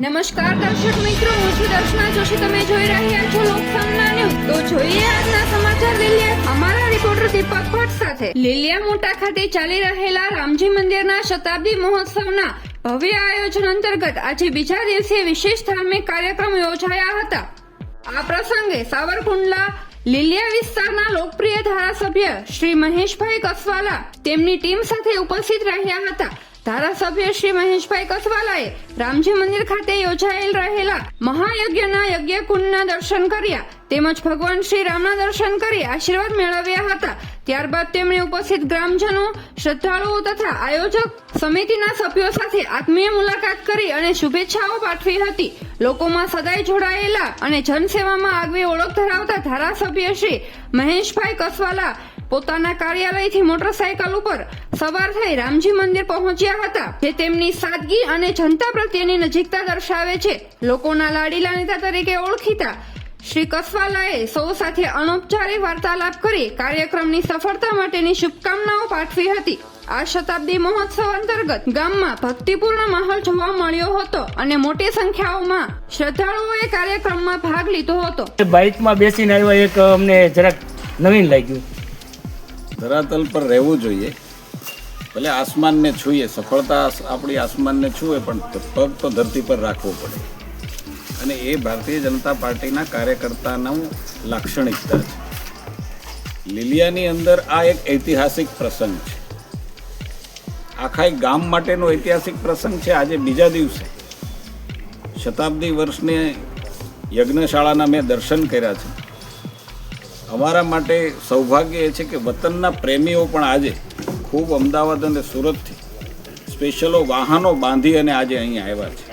નમસ્કાર દર્શક મિત્રો, હું છું દર્શના જોશી. તમે જોઈ રહ્યા છો લોકસંગના ન્યૂઝ. તો જોઈએ આજના સમાચાર લીલિયા અમારા રિપોર્ટર દીપક ભટ્ટ સાથે. લીલિયા મોટા ખાતે ચાલી રહેલા રામજી મંદિરના શતાબ્દી મહોત્સવના ભવ્ય આયોજન અંતર્ગત આજે બીજા દિવસે વિશેષ ધાર્મિક કાર્યક્રમ યોજાયા હતા. આ પ્રસંગે સાવરકુંડલા લીલિયા વિસ્તારના લોકપ્રિય ધારાસભ્ય શ્રી મહેશભાઈ કસવાલા તેમની ટીમ સાથે ઉપસ્થિત રહ્યા હતા. ધારાસભ્ય શ્રી મહેશભાઈ કસવાલાએ રામજી મંદિર ખાતે યોજાયેલ રહેલા મહાયજ્ઞના યજ્ઞકુંડના દર્શન કર્યા. તેમજ ભગવાન શ્રી રામના દર્શન કરી આશીર્વાદ મેળવ્યા હતા. ત્યારબાદ તેમણે ઉપસ્થિત ગ્રામજનો, શ્રદ્ધાળુઓ તથા આયોજક સમિતિના સભ્યો સાથે આત્મીય મુલાકાત કરી અને શુભેચ્છાઓ પાઠવી હતી. લોકોમાં સદાય જોડાયેલા અને જનસેવામાં આગવી ઓળખ ધરાવતા ધારાસભ્ય શ્રી મહેશભાઈ કસવાલા પોતાના કાર્યાલયથી મોટરસાયકલ ઉપર સવાર થઈ રામજી મંદિર પહોંચ્યા હતા, જે તેમની સાદગી અને જનતા પ્રત્યેની નજીકતા દર્શાવે છે. લોકોના લાડીલા નેતા તરીકે ઓળખીતા શ્રી કસવાલાએ સૌ સાથે અનૌપચારિક વાર્તાલાપ કરી કાર્યક્રમની સફળતા માટેની શુભકામનાઓ પાઠવી હતી. આ શતાબ્દી મહોત્સવ અંતર્ગત ગામમાં ભક્તિપૂર્ણ માહોલ જોવા મળ્યો હતો અને મોટી સંખ્યાઓમાં શ્રદ્ધાળુઓએ કાર્યક્રમમાં ભાગ લીધો હતો. બાઇકમાં બેસીને આવ્યો એક અમને જરાક નવીન લાગ્યું. ધરાતલ પર રહેવું જોઈએ. ભલે આસમાનને છૂએ સફળતા આપણી આસમાનને છૂએ, પણ પગ તો ધરતી પર રાખવો પડે. અને એ ભારતીય જનતા પાર્ટીના કાર્યકર્તાનું લાક્ષણિકતા છે. લીલિયાની અંદર આ એક ઐતિહાસિક પ્રસંગ છે. આખા એક ગામ માટેનો ઐતિહાસિક પ્રસંગ છે. આજે બીજા દિવસે શતાબ્દી વર્ષને યજ્ઞશાળાના મેં દર્શન કર્યા છે. અમારા માટે સૌભાગ્ય એ છે કે વતનના પ્રેમીઓ પણ આજે ખૂબ અમદાવાદ અને સુરતથી સ્પેશિયલો વાહનો બાંધી અને આજે અહીં આવ્યા છે.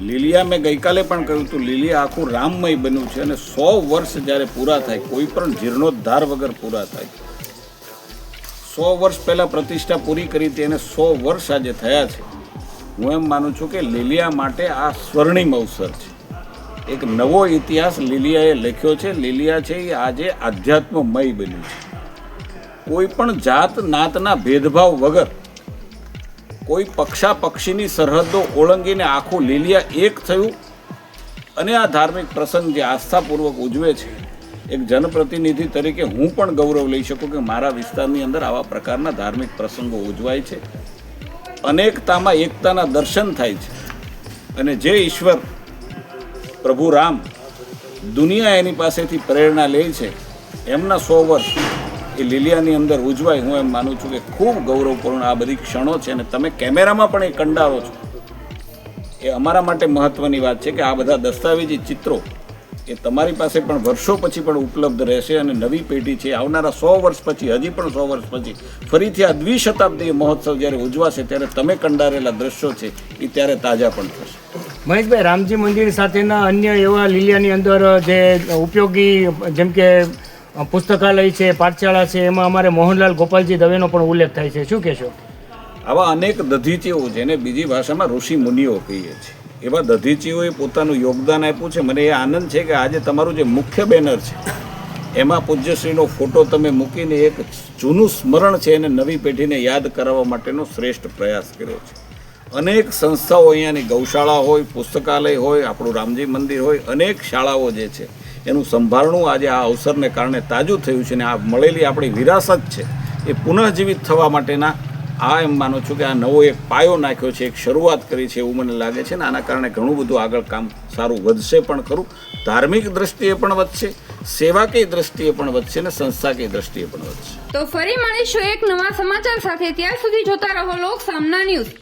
લીલિયા મેં ગઈકાલે પણ કહ્યું હતું, લીલિયા આખું રામમય બન્યું છે અને સો વર્ષ જ્યારે પૂરા થાય, કોઈ પણ જીર્ણોદ્ધાર વગર પૂરા થાય. સો વર્ષ પહેલાં પ્રતિષ્ઠા પૂરી કરી હતી અને સો વર્ષ આજે થયા છે. હું એમ માનું છું કે લીલિયા માટે આ સ્વર્ણિમ અવસર છે. એક નવો ઇતિહાસ લીલિયાએ લખ્યો છે. લીલિયા છે એ આજે આધ્યાત્મમય બન્યું છે. કોઈ પણ જાત, નાતના ભેદભાવ વગર કોઈ પક્ષા પક્ષીની સરહદો ઓળંગીને આખું લીલિયા એક થયું અને આ ધાર્મિક પ્રસંગ જે આસ્થાપૂર્વક ઉજવે છે, એક જનપ્રતિનિધિ તરીકે હું પણ ગૌરવ લઈ શકું કે મારા વિસ્તારની અંદર આવા પ્રકારના ધાર્મિક પ્રસંગો ઉજવાય છે. અનેકતામાં એકતાના દર્શન થાય છે. અને જે ઈશ્વર પ્રભુ રામ, દુનિયા એની પાસેથી પ્રેરણા લે છે. એમના સો વર્ષ એ લીલિયાની અંદર ઉજવાય. હું એમ માનું છું કે ખૂબ ગૌરવપૂર્ણ આ બધી ક્ષણો છે અને તમે કેમેરામાં પણ એ કંડારો છો. એ અમારા માટે મહત્વની વાત છે કે આ બધા દસ્તાવેજી ચિત્રો એ તમારી પાસે પણ વર્ષો પછી પણ ઉપલબ્ધ રહેશે અને નવી પેઢી છે. આવનારા સો વર્ષ પછી, હજી પણ સો વર્ષ પછી, ફરીથી આ દ્વિશતાબ્દી મહોત્સવ જ્યારે ઉજવાશે ત્યારે તમે કંડારેલા દ્રશ્યો છે એ ત્યારે તાજા પણ થશે. મહેશભાઈ, રામજી મંદિર સાથેના અન્ય એવા લીલિયાની અંદર જે ઉપયોગી, જેમ કે પુસ્તકાલય છે, પાઠશાળા છે, એમાં અમારે મોહનલાલ ગોપાલજી દવેનો પણ ઉલ્લેખ થાય છે. શું કહેશો? આવા અનેક દધીચીઓ જેને બીજી ભાષામાં ઋષિ મુનિઓ કહીએ છીએ. એવા દધીચીઓએ પોતાનું યોગદાન આપ્યું છે. મને એ આનંદ છે કે આજે તમારું જે મુખ્ય બેનર છે, એમાં પૂજ્યશ્રીનો ફોટો તમે મૂકીને એક જૂનું સ્મરણ છે એને નવી પેઢીને યાદ કરાવવા માટેનો શ્રેષ્ઠ પ્રયાસ કર્યો છે. અનેક સંસ્થાઓ અહીંયાની ગૌશાળા હોય, પુસ્તકાલય હોય, આપણું રામજી મંદિર હોય, અનેક શાળાઓ જે છે, એનું સંભાળણું આજે આ અવસરને કારણે તાજું થયું છે અને આ મળેલી આપણી વિરાસત છે, એ પુનઃજીવિત થવા માટેના આ એમ માનું છું કે આ નવો એક પાયો નાખ્યો છે, એક શરૂઆત કરી છે એવું મને લાગે છે ને આના કારણે ઘણું બધું આગળ કામ સારું વધશે પણ ખરું. ધાર્મિક દ્રષ્ટિએ પણ વધશે, સેવાકીય દ્રષ્ટિએ પણ વધશે ને સંસ્થાકીય દ્રષ્ટિએ પણ વધશે. તો ફરી મળીશું એક નવા સમાચાર સાથે. ત્યાં સુધી જોતા રહો લોક સામના ન્યૂઝ.